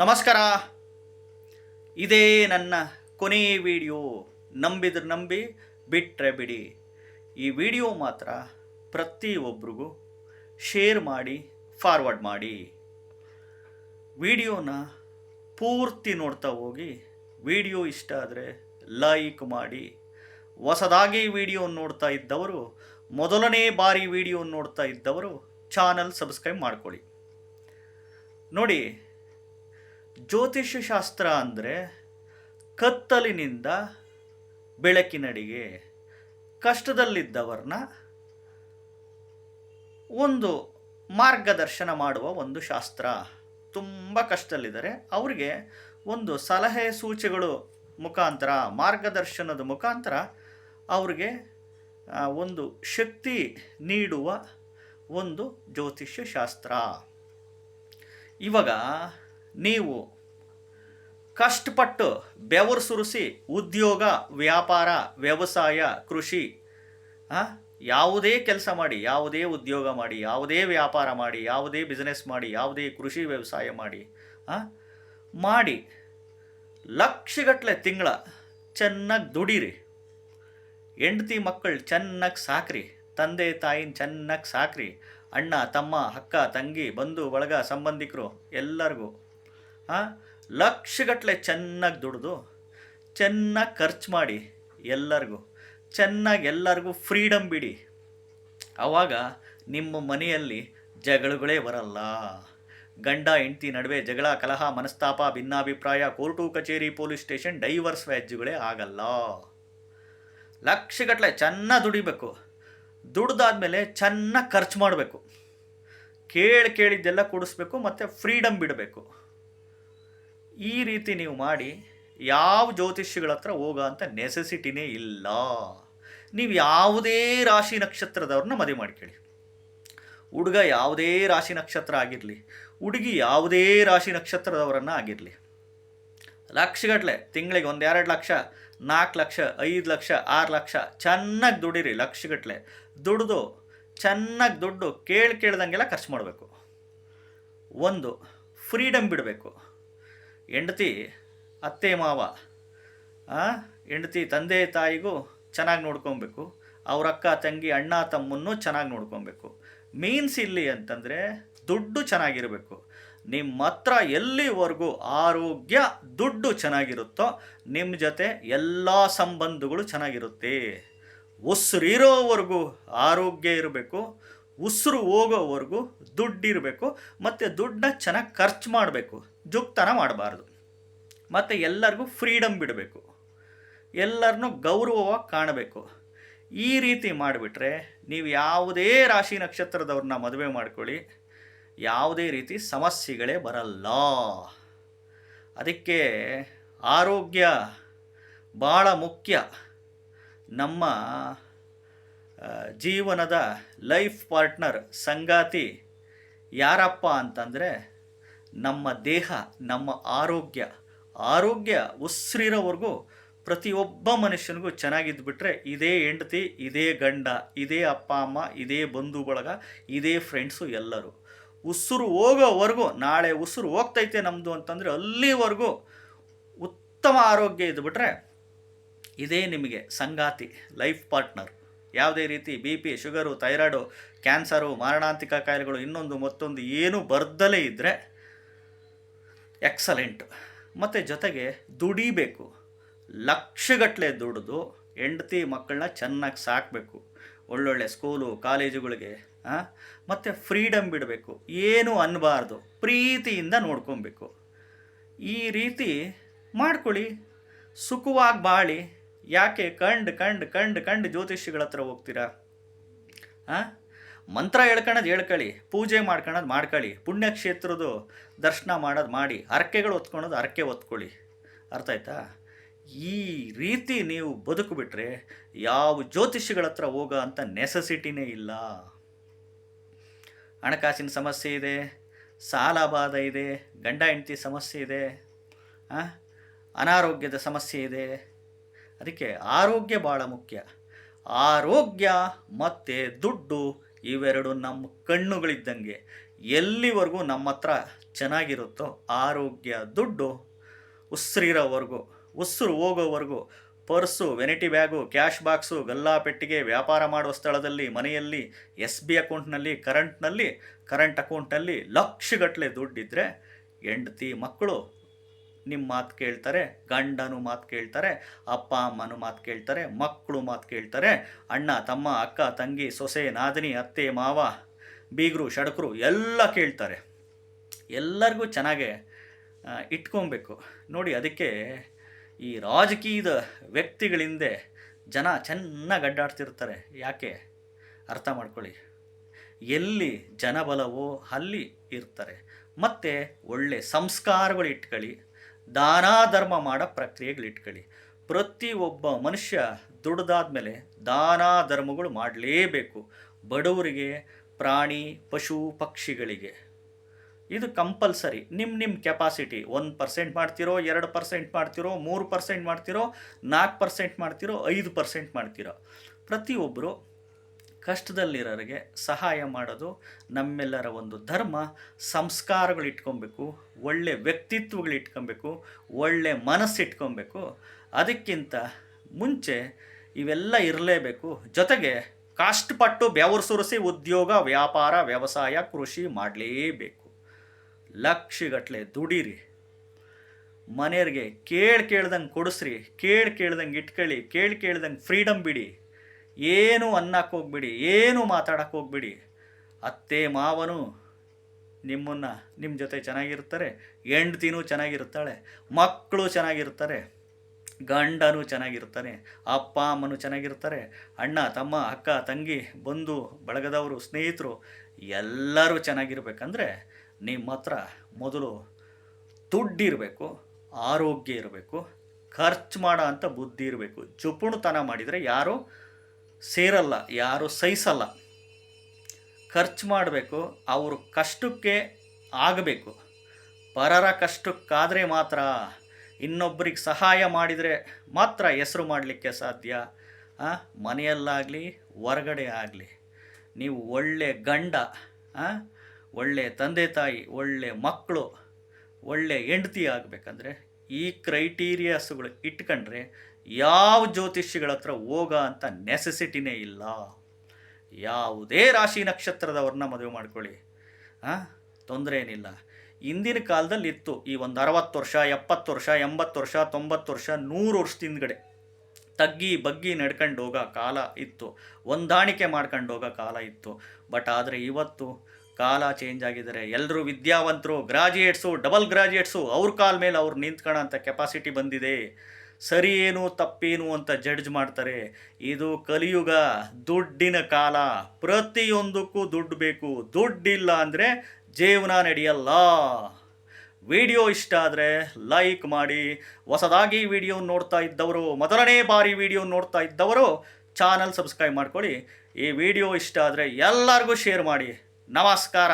ನಮಸ್ಕಾರ. ಇದೇ ನನ್ನ ಕೊನೆಯ ವಿಡಿಯೋ. ನಂಬಿದ್ರೆ ನಂಬಿ ಬಿಟ್ಟರೆ ಬಿಡಿ. ಈ ವಿಡಿಯೋ ಮಾತ್ರ ಪ್ರತಿಯೊಬ್ಬರಿಗೂ ಶೇರ್ ಮಾಡಿ ಫಾರ್ವರ್ಡ್ ಮಾಡಿ. ವಿಡಿಯೋನ ಪೂರ್ತಿ ನೋಡ್ತಾ ಹೋಗಿ, ವಿಡಿಯೋ ಇಷ್ಟ ಆದರೆ ಲೈಕ್ ಮಾಡಿ. ಹೊಸದಾಗಿ ವಿಡಿಯೋ ನೋಡ್ತಾ ಇದ್ದವರು, ಮೊದಲನೇ ಬಾರಿ ವಿಡಿಯೋ ನೋಡ್ತಾ ಇದ್ದವರು ಚಾನಲ್ ಸಬ್ಸ್ಕ್ರೈಬ್ ಮಾಡ್ಕೊಳ್ಳಿ. ನೋಡಿ ಜ್ಯೋತಿಷ್ಯ ಶಾಸ್ತ್ರ ಅಂದರೆ ಕತ್ತಲಿನಿಂದ ಬೆಳಕಿನಡಿಗೆ ಕಷ್ಟದಲ್ಲಿದ್ದವರನ್ನ ಒಂದು ಮಾರ್ಗದರ್ಶನ ಮಾಡುವ ಒಂದು ಶಾಸ್ತ್ರ. ತುಂಬ ಕಷ್ಟದಲ್ಲಿದ್ದಾರೆ. ಅವರಿಗೆ ಒಂದು ಸಲಹೆ ಸೂಚಿಗಳು ಮುಖಾಂತರ, ಮಾರ್ಗದರ್ಶನದ ಮುಖಾಂತರ ಅವ್ರಿಗೆ ಒಂದು ಶಕ್ತಿ ನೀಡುವ ಒಂದು ಜ್ಯೋತಿಷ್ಯ ಶಾಸ್ತ್ರ ಇವಾಗ ನೀವು ಕಷ್ಟಪಟ್ಟು ಬೆವರು ಸುರಿಸಿ ಉದ್ಯೋಗ, ವ್ಯಾಪಾರ, ವ್ಯವಸಾಯ, ಕೃಷಿ ಯಾವುದೇ ಕೆಲಸ ಮಾಡಿ, ಯಾವುದೇ ಉದ್ಯೋಗ ಮಾಡಿ, ಯಾವುದೇ ವ್ಯಾಪಾರ ಮಾಡಿ, ಯಾವುದೇ ಬಿಸ್ನೆಸ್ ಮಾಡಿ, ಯಾವುದೇ ಕೃಷಿ ವ್ಯವಸಾಯ ಮಾಡಿ ಮಾಡಿ ಲಕ್ಷಗಟ್ಟಲೆ ತಿಂಗಳ ಚೆನ್ನಾಗಿ ದುಡೀರಿ. ಹೆಂಡತಿ ಮಕ್ಕಳು ಚೆನ್ನಾಗಿ ಸಾಕ್ರಿ, ತಂದೆ ತಾಯಿನ ಚೆನ್ನಾಗಿ ಸಾಕ್ರಿ, ಅಣ್ಣ, ತಮ್ಮ, ಅಕ್ಕ, ತಂಗಿ, ಬಂಧು, ಬಳಗ, ಸಂಬಂಧಿಕರು ಎಲ್ಲರಿಗೂ ಲಕ್ಷಗಟ್ಟಲೆ ಚೆನ್ನಾಗಿ ದುಡಿದು, ಚೆನ್ನಾಗಿ ಖರ್ಚು ಮಾಡಿ ಎಲ್ಲರಿಗೂ, ಚೆನ್ನಾಗಿ ಎಲ್ಲರಿಗೂ ಫ್ರೀಡಮ್ ಬಿಡಿ. ಆವಾಗ ನಿಮ್ಮ ಮನೆಯಲ್ಲಿ ಜಗಳಗಳೇ ಬರಲ್ಲ. ಗಂಡ, ಹೆಂಡತಿ ನಡುವೆ ಜಗಳ, ಕಲಹ, ಮನಸ್ತಾಪ, ಭಿನ್ನಾಭಿಪ್ರಾಯ, ಕೋರ್ಟು, ಕಚೇರಿ, ಪೊಲೀಸ್ ಸ್ಟೇಷನ್, ಡೈವರ್ಸ್ ವ್ಯಾಜ್ಯಗಳೇ ಆಗಲ್ಲ. ಲಕ್ಷಗಟ್ಟಲೆ ಚೆನ್ನಾಗಿ ದುಡಿಬೇಕು. ದುಡ್ದಾದ್ಮೇಲೆ ಚೆನ್ನಾಗಿ ಖರ್ಚು ಮಾಡಬೇಕು. ಕೇಳಿ ಕೇಳಿದ್ದೆಲ್ಲ ಕೊಡಿಸ್ಬೇಕು, ಮತ್ತು ಫ್ರೀಡಮ್ ಬಿಡಬೇಕು. ಈ ರೀತಿ ನೀವು ಮಾಡಿ ಯಾವ ಜ್ಯೋತಿಷ್ಯಗಳ ಹತ್ರ ಹೋಗೋ ನೆಸೆಸಿಟಿನೇ ಇಲ್ಲ. ನೀವು ಯಾವುದೇ ರಾಶಿ ನಕ್ಷತ್ರದವ್ರನ್ನ ಮದುವೆ ಮಾಡ್ಕೊಳ್ಳಿ. ಹುಡುಗ ಯಾವುದೇ ರಾಶಿ ನಕ್ಷತ್ರ ಆಗಿರಲಿ, ಹುಡುಗಿ ಯಾವುದೇ ರಾಶಿ ನಕ್ಷತ್ರದವರನ್ನು ಆಗಿರಲಿ. ಲಕ್ಷಗಟ್ಟಲೆ ತಿಂಗಳಿಗೆ ಒಂದು ಎರಡು ಲಕ್ಷ ನಾಲ್ಕು ಲಕ್ಷ, ಐದು ಲಕ್ಷ, ಆರು ಲಕ್ಷ, ಚೆನ್ನಾಗಿ ದುಡಿರಿ ಲಕ್ಷಗಟ್ಟಲೆ ದುಡ್ದು ಚೆನ್ನಾಗಿ ದುಡ್ಡು ಕೇಳಿ ಕೇಳ್ದಂಗೆಲ್ಲ ಖರ್ಚು ಮಾಡಬೇಕು. ಒಂದು ಫ್ರೀಡಮ್ ಬಿಡಬೇಕು. ಹೆಂಡತಿ, ಅತ್ತೆ, ಮಾವ ಹೆಂಡತಿ ತಂದೆ, ತಾಯಿಗೂ ಚೆನ್ನಾಗಿ ನೋಡ್ಕೊಬೇಕು. ಅವ್ರ ಅಕ್ಕ, ತಂಗಿ, ಅಣ್ಣ, ತಮ್ಮನ್ನು ಚೆನ್ನಾಗಿ ನೋಡ್ಕೊಬೇಕು. ಮೀನ್ಸ್ ಇಲ್ಲಿ ಅಂತಂದರೆ ದುಡ್ಡು ಚೆನ್ನಾಗಿರಬೇಕು. ನಿಮ್ಮ ಹತ್ರ ಎಲ್ಲಿವರೆಗೂ ಆರೋಗ್ಯ, ದುಡ್ಡು ಚೆನ್ನಾಗಿರುತ್ತೋ ನಿಮ್ಮ ಜೊತೆ ಎಲ್ಲ ಸಂಬಂಧಗಳು ಚೆನ್ನಾಗಿರುತ್ತೆ. ಉಸಿರಿರೋವರೆಗೂ ಆರೋಗ್ಯ ಇರಬೇಕು. ಉಸಿರು ಹೋಗೋವರೆಗೂ ದುಡ್ಡಿರಬೇಕು. ಮತ್ತು ದುಡ್ಡನ್ನ ಚೆನ್ನಾಗಿ ಖರ್ಚು ಮಾಡಬೇಕು. ಜುಕ್ತನ ಮಾಡಬಾರ್ದು. ಮತ್ತು ಎಲ್ಲರಿಗೂ ಫ್ರೀಡಮ್ ಬಿಡಬೇಕು. ಎಲ್ಲರನ್ನೂ ಗೌರವವಾಗಿ ಕಾಣಬೇಕು. ಈ ರೀತಿ ಮಾಡಿಬಿಟ್ರೆ ನೀವು ಯಾವುದೇ ರಾಶಿ ನಕ್ಷತ್ರದವ್ರನ್ನ ಮದುವೆ ಮಾಡ್ಕೊಳ್ಳಿ, ಯಾವುದೇ ರೀತಿ ಸಮಸ್ಯೆಗಳೇ ಬರಲ್ಲ. ಅದಕ್ಕೆ ಆರೋಗ್ಯ ಭಾಳ ಮುಖ್ಯ. ನಮ್ಮ ಜೀವನದ ಲೈಫ್ ಪಾರ್ಟ್ನರ್ ಸಂಗಾತಿ ಯಾರಪ್ಪ ಅಂತಂದರೆ ನಮ್ಮ ದೇಹ, ನಮ್ಮ ಆರೋಗ್ಯ ಆರೋಗ್ಯ ಉಸಿರಿರೋವರೆಗೂ ಪ್ರತಿಯೊಬ್ಬ ಮನುಷ್ಯನಿಗೂ ಚೆನ್ನಾಗಿದ್ದುಬಿಟ್ರೆ ಇದೇ ಹೆಂಡತಿ, ಇದೇ ಗಂಡ, ಇದೇ ಅಪ್ಪ, ಅಮ್ಮ, ಇದೇ ಬಂಧು ಬಳಗ, ಇದೇ ಫ್ರೆಂಡ್ಸು ಎಲ್ಲರೂ. ಉಸಿರು ಹೋಗೋವರೆಗೂ, ನಾಳೆ ಉಸಿರು ಹೋಗ್ತೈತೆ ನಮ್ಮದು ಅಂತಂದರೆ ಅಲ್ಲಿವರೆಗೂ ಉತ್ತಮ ಆರೋಗ್ಯ ಇದ್ದುಬಿಟ್ರೆ ಇದೇ ನಿಮಗೆ ಸಂಗಾತಿ ಲೈಫ್ ಪಾರ್ಟ್ನರ್ ಯಾವುದೇ ರೀತಿ B P sugar thyroid cancer ಮಾರಣಾಂತಿಕ ಕಾಯಿಲೆಗಳು ಇನ್ನೊಂದು ಮತ್ತೊಂದು ಏನೂ ಬರ್ದಲೇ ಇದ್ದರೆ ಎಕ್ಸಲೆಂಟ್. ಮತ್ತು ಜೊತೆಗೆ ದುಡಿಬೇಕು. ಲಕ್ಷಗಟ್ಟಲೆ ದುಡಿದು ಹೆಂಡತಿ ಮಕ್ಕಳನ್ನ ಚೆನ್ನಾಗಿ ಸಾಕಬೇಕು. ಒಳ್ಳೊಳ್ಳೆ ಸ್ಕೂಲು ಕಾಲೇಜುಗಳಿಗೆ ಮತ್ತು ಫ್ರೀಡಮ್ ಬಿಡಬೇಕು. ಏನು ಅನ್ನಬಾರ್ದು ಪ್ರೀತಿಯಿಂದ ನೋಡ್ಕೊಬೇಕು. ಈ ರೀತಿ ಮಾಡ್ಕೊಳ್ಳಿ. ಸುಖವಾಗಿ ಬಾಳಿ. ಯಾಕೆ ಕಂಡು ಕಂಡು ಕಂಡು ಕಂಡು ಜ್ಯೋತಿಷಿಗಳ ಹತ್ರ ಹೋಗ್ತೀರಾ? ಹಾಂ ಮಂತ್ರ ಹೇಳ್ಕೊಳೋದು ಹೇಳ್ಕೊಳ್ಳಿ ಪೂಜೆ ಮಾಡ್ಕೊಳೋದು ಮಾಡ್ಕೊಳ್ಳಿ ಪುಣ್ಯಕ್ಷೇತ್ರದ್ದು ದರ್ಶನ ಮಾಡೋದು ಮಾಡಿ, ಹರಕೆಗಳು ಹೊತ್ಕೊಳೋದು ಹರಕೆ ಹೊತ್ಕೊಳ್ಳಿ. ಅರ್ಥ ಆಯ್ತಾ? ಈ ರೀತಿ ನೀವು ಬದುಕುಬಿಟ್ರೆ ಯಾವ ಜ್ಯೋತಿಷಿಗಳ ಹತ್ರ ಹೋಗೋ ಅಂತ ನೆಸಸಿಟಿನೇ ಇಲ್ಲ. ಹಣಕಾಸಿನ ಸಮಸ್ಯೆ ಇದೆ, ಸಾಲ ಬಾಧೆ ಇದೆ, ಗಂಡ ಹೆಂಡತಿ ಸಮಸ್ಯೆ ಇದೆ? ಅನಾರೋಗ್ಯದ ಸಮಸ್ಯೆ ಇದೆ. ಅದಕ್ಕೆ ಆರೋಗ್ಯ ಭಾಳ ಮುಖ್ಯ. ಆರೋಗ್ಯ ಮತ್ತು ದುಡ್ಡು ಇವೆರಡು ನಮ್ಮ ಕಣ್ಣುಗಳಿದ್ದಂಗೆ ಎಲ್ಲಿವರೆಗೂ ನಮ್ಮ ಹತ್ರ ಚೆನ್ನಾಗಿರುತ್ತೋ ಆರೋಗ್ಯ, ದುಡ್ಡು, ಉಸಿರಿರೋವರೆಗೂ, ಉಸಿರು ಹೋಗೋವರೆಗೂ, purse vanity bag cash box ಗಲ್ಲಾ ಪೆಟ್ಟಿಗೆ ವ್ಯಾಪಾರ ಮಾಡುವ ಸ್ಥಳದಲ್ಲಿ, ಮನೆಯಲ್ಲಿ ಎಸ್ ಬಿ ಅಕೌಂಟ್ನಲ್ಲಿ ಕರೆಂಟ್ನಲ್ಲಿ ಕರೆಂಟ್ ಅಕೌಂಟ್ನಲ್ಲಿ ಲಕ್ಷಗಟ್ಟಲೆ ದುಡ್ಡಿದ್ದರೆ ಹೆಂಡತಿ ಮಕ್ಕಳು ನಿಮ್ಮ ಮಾತು ಕೇಳ್ತಾರೆ, ಗಂಡನು ಮಾತು ಕೇಳ್ತಾರೆ, ಅಪ್ಪ ಅಮ್ಮನೂ ಮಾತು ಕೇಳ್ತಾರೆ ಮಕ್ಕಳು ಮಾತು ಕೇಳ್ತಾರೆ. ಅಣ್ಣ, ತಮ್ಮ, ಅಕ್ಕ, ತಂಗಿ, ಸೊಸೆ, ನಾದಿನಿ, ಅತ್ತೆ, ಮಾವ, ಬೀಗರು ಷಡಕರು ಎಲ್ಲ ಕೇಳ್ತಾರೆ. ಎಲ್ಲರಿಗೂ ಚೆನ್ನಾಗೆ ಇಟ್ಕೊಬೇಕು. ನೋಡಿ ಅದಕ್ಕೆ ಈ ರಾಜಕೀಯದ ವ್ಯಕ್ತಿಗಳಿಂದೆ ಜನ ಚೆನ್ನಾಗಿ ಅಡ್ಡಾಡ್ತಿರ್ತಾರೆ. ಯಾಕೆ? ಅರ್ಥ ಮಾಡ್ಕೊಳ್ಳಿ. ಎಲ್ಲಿ ಜನಬಲವೋ ಅಲ್ಲಿ ಇರ್ತಾರೆ. ಮತ್ತು ಒಳ್ಳೆ ಸಂಸ್ಕಾರಗಳು ಇಟ್ಕೊಳ್ಳಿ. ದಾನ ಧರ್ಮ ಮಾಡೋ ಪ್ರಕ್ರಿಯೆಗಳು ಇಟ್ಕೊಳ್ಳಿ ಪ್ರತಿಯೊಬ್ಬ ಮನುಷ್ಯ ದುಡ್ದಾದ್ಮೇಲೆ ದಾನ ಧರ್ಮಗಳು ಮಾಡಲೇಬೇಕು. ಬಡವರಿಗೆ, ಪ್ರಾಣಿ, ಪಶು, ಪಕ್ಷಿಗಳಿಗೆ. ಇದು ಕಂಪಲ್ಸರಿ. ನಿಮ್ಮ ನಿಮ್ಮ ಕೆಪಾಸಿಟಿ. ಒಂದು ಪರ್ಸೆಂಟ್ ಮಾಡ್ತಿರೋ, ಎರಡು ಪರ್ಸೆಂಟ್ ಮಾಡ್ತಿರೋ, ಮೂರು ಪರ್ಸೆಂಟ್ ಮಾಡ್ತಿರೋ, ನಾಲ್ಕು ಪರ್ಸೆಂಟ್ ಮಾಡ್ತಿರೋ, ಐದು ಪರ್ಸೆಂಟ್ ಮಾಡ್ತಿರೋ. ಪ್ರತಿಯೊಬ್ಬರು ಕಷ್ಟದಲ್ಲಿರೋರಿಗೆ ಸಹಾಯ ಮಾಡೋದು ನಮ್ಮೆಲ್ಲರ ಒಂದು ಧರ್ಮ. ಸಂಸ್ಕಾರಗಳು ಇಟ್ಕೊಬೇಕು, ಒಳ್ಳೆ ವ್ಯಕ್ತಿತ್ವಗಳು ಇಟ್ಕೊಬೇಕು, ಒಳ್ಳೆ ಮನಸ್ಸು ಇಟ್ಕೊಬೇಕು. ಅದಕ್ಕಿಂತ ಮುಂಚೆ ಇವೆಲ್ಲ ಇರಲೇಬೇಕು. ಜೊತೆಗೆ ಕಷ್ಟಪಟ್ಟು ಬೆವರು ಸುರಿಸಿ ಉದ್ಯೋಗ, ವ್ಯಾಪಾರ, ವ್ಯವಸಾಯ, ಕೃಷಿ ಮಾಡಲೇಬೇಕು. ಲಕ್ಷಗಟ್ಟಲೆ ದುಡೀರಿ. ಮನೆಯವ್ರಿಗೆ ಕೇಳಿ ಕೇಳ್ದಂಗೆ ಕೊಡಿಸ್ರಿ, ಕೇಳಿ ಕೇಳ್ದಂಗೆ ಇಟ್ಕೊಳ್ಳಿ, ಕೇಳಿ ಕೇಳ್ದಂಗೆ ಫ್ರೀಡಮ್ ಬಿಡಿ. ಏನು ಅನ್ನಕ್ಕೆ ಹೋಗ್ಬಿಡಿ, ಏನು ಮಾತಾಡಕ್ಕೆ ಹೋಗ್ಬಿಡಿ. ಅತ್ತೆ, ಮಾವನು ನಿಮ್ಮನ್ನು ನಿಮ್ಮ ಜೊತೆ ಚೆನ್ನಾಗಿರ್ತಾರೆ, ಹೆಂಡ್ತಿನೂ ಚೆನ್ನಾಗಿರ್ತಾಳೆ, ಮಕ್ಕಳು ಚೆನ್ನಾಗಿರ್ತಾರೆ, ಗಂಡನೂ ಚೆನ್ನಾಗಿರ್ತಾನೆ, ಅಪ್ಪ, ಅಮ್ಮನೂ ಚೆನ್ನಾಗಿರ್ತಾರೆ, ಅಣ್ಣ, ತಮ್ಮ, ಅಕ್ಕ, ತಂಗಿ, ಬಂಧು, ಬಳಗದವರು, ಸ್ನೇಹಿತರು ಎಲ್ಲರೂ ಚೆನ್ನಾಗಿರ್ಬೇಕಂದ್ರೆ ನಿಮ್ಮ ಹತ್ರ ಮೊದಲು ದುಡ್ಡಿರಬೇಕು, ಆರೋಗ್ಯ ಇರಬೇಕು, ಖರ್ಚು ಮಾಡೋ ಅಂತ ಬುದ್ಧಿ ಇರಬೇಕು. ಜುಪುಣತನ ಮಾಡಿದರೆ ಯಾರೂ? ಸೇರಲ್ಲ, ಯಾರು ಸಹಿಸಲ್ಲ. ಖರ್ಚು ಮಾಡಬೇಕು, ಅವರು ಕಷ್ಟಕ್ಕೆ ಆಗಬೇಕು. ಪರರ ಕಷ್ಟಕ್ಕಾದರೆ ಮಾತ್ರ ಇನ್ನೊಬ್ಬರಿಗೆ ಸಹಾಯ ಮಾಡಿದರೆ ಮಾತ್ರ ಹೆಸರು ಮಾಡಲಿಕ್ಕೆ ಸಾಧ್ಯ. ಮನೆಯಲ್ಲಾಗಲಿ, ಹೊರಗಡೆ ಆಗಲಿ. ನೀವು ಒಳ್ಳೆ ಗಂಡ ಒಳ್ಳೆ ತಂದೆ ತಾಯಿ, ಒಳ್ಳೆ ಮಕ್ಕಳು, ಒಳ್ಳೆ ಹೆಂಡತಿ ಆಗಬೇಕಂದ್ರೆ ಈ ಕ್ರೈಟೀರಿಯಾಸ್ಗಳು ಇಟ್ಕೊಂಡ್ರೆ ಯಾವ ಜ್ಯೋತಿಷಿಗಳ ಹತ್ರ ಹೋಗ ಅಂತ ನೆಸೆಸಿಟಿನೇ ಇಲ್ಲ. ಯಾವುದೇ ರಾಶಿ ನಕ್ಷತ್ರದವ್ರನ್ನ ಮದುವೆ ಮಾಡ್ಕೊಳ್ಳಿ. ಹಾಂ ತೊಂದರೆ ಏನಿಲ್ಲ ಇಂದಿನ ಕಾಲದಲ್ಲಿ ಇತ್ತು ಈ ಒಂದು ಅರವತ್ತು ವರ್ಷ, ಎಪ್ಪತ್ತು ವರ್ಷ, ಎಂಬತ್ತು ವರ್ಷ, ತೊಂಬತ್ತು ವರ್ಷ, ನೂರು ವರ್ಷದ ಹಿಂದ್ಗಡೆ ತಗ್ಗಿ, ಬಗ್ಗಿ ನಡ್ಕೊಂಡು ಹೋಗೋ ಕಾಲ ಇತ್ತು. ಹೊಂದಾಣಿಕೆ ಮಾಡ್ಕೊಂಡು ಹೋಗೋ ಕಾಲ ಇತ್ತು. ಬಟ್ ಆದರೆ ಇವತ್ತು ಕಾಲ ಚೇಂಜ್ ಆಗಿದ್ದಾರೆ. ಎಲ್ಲರೂ ವಿದ್ಯಾವಂತರು ಗ್ರಾಜುಯೇಟ್ಸು ಡಬಲ್ ಗ್ರಾಜುಯೇಟ್ಸು ಅವ್ರ ಕಾಲ ಮೇಲೆ ಅವ್ರು ನಿಂತ್ಕೊಳ್ಳೋ ಅಂಥ ಕೆಪಾಸಿಟಿ ಬಂದಿದೆ. ಸರಿ ಏನು ತಪ್ಪೇನು ಅಂತ ಜಡ್ಜ್ ಮಾಡ್ತಾರೆ. ಇದು ಕಲಿಯುಗ, ದುಡ್ಡಿನ ಕಾಲ. ಪ್ರತಿಯೊಂದಕ್ಕೂ ದುಡ್ಡು ಬೇಕು. ದುಡ್ಡಿಲ್ಲ ಅಂದರೆ ಜೀವನ ನಡೆಯಲ್ಲ. ವಿಡಿಯೋ ಇಷ್ಟ ಆದರೆ ಲೈಕ್ ಮಾಡಿ. ಹೊಸದಾಗಿ ವಿಡಿಯೋ ನೋಡ್ತಾ ಇದ್ದವರು, ಮೊದಲನೇ ಬಾರಿ ವಿಡಿಯೋ ನೋಡ್ತಾ ಇದ್ದವರು ಚಾನಲ್ ಸಬ್ಸ್ಕ್ರೈಬ್ ಮಾಡ್ಕೊಳ್ಳಿ. ಈ ವಿಡಿಯೋ ಇಷ್ಟ ಆದರೆ ಎಲ್ಲರಿಗೂ ಶೇರ್ ಮಾಡಿ. ನಮಸ್ಕಾರ.